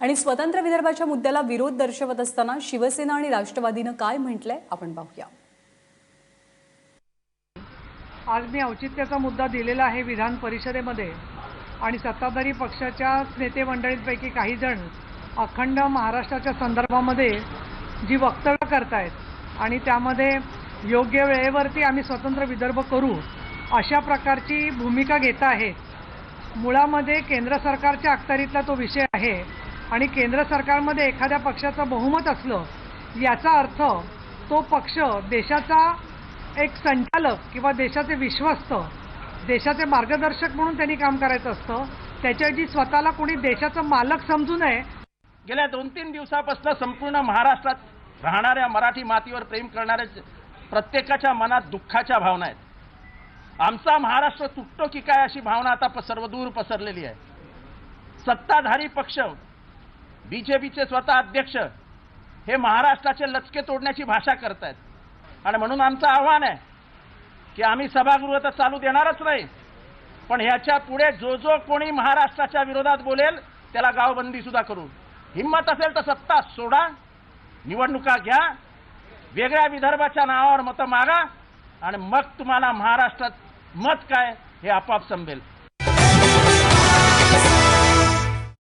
आणि स्वतंत्र विदर्भाच्या मुद्द्याला विरोध दर्शवत असताना शिवसेना आणि राष्ट्रवादीनं काय म्हटलंय आपण पाहूया. आज मी औचित्याचा मुद्दा दिलेला आहे विधान परिषदेमध्ये आणि सत्ताधारी पक्षाच्या नेते मंडळींपैकी काही जण अखंड महाराष्ट्राच्या संदर्भामध्ये जी वक्तव्य करतायत आणि त्यामध्ये योग्य वेळेवरती आम्ही स्वतंत्र विदर्भ करू अशा प्रकारची भूमिका घेत आहेत. मुळामध्ये केंद्र सरकारच्या अखत्यारीतला तो विषय आहे. आणि केंद्र सरकारमध्ये एखाद्या पक्षाचं बहुमत असलं याचा अर्थ तो पक्ष देशाचा एक संचालक किंवा देशाचे विश्वस्त देशाचे मार्गदर्शक म्हणून त्यांनी काम करायचं असतं त्याच्याऐवजी स्वतःला कोणी देशाचं मालक समजू नये. गेल्या दोन तीन दिवसापासून संपूर्ण महाराष्ट्रात राहणाऱ्या मराठी मातीवर प्रेम करणाऱ्या प्रत्येकाच्या मनात दुःखाच्या भावना आहेत. आमचा महाराष्ट्र तुटतो की काय अशी भावना आता सर्वदूर पसरलेली आहे. सत्ताधारी पक्ष बीजेपीचे स्वतः अध्यक्ष हे महाराष्ट्राचे लचके तोडण्याची भाषा करतायत. आणि म्हणून आमचं आव्हान आहे की आम्ही सभागृह तर चालू देणारच नाही पण ह्याच्या पुढे जो जो कोणी महाराष्ट्राच्या विरोधात बोलेल त्याला गावबंदी सुद्धा करू हिंमत असेल तर सत्ता सोडा निवडणुका घ्या वेगळ्या विदर्भाच्या नावावर मतं मागा आणि मग तुम्हाला महाराष्ट्रात मत काय हे आपोआप संपेल.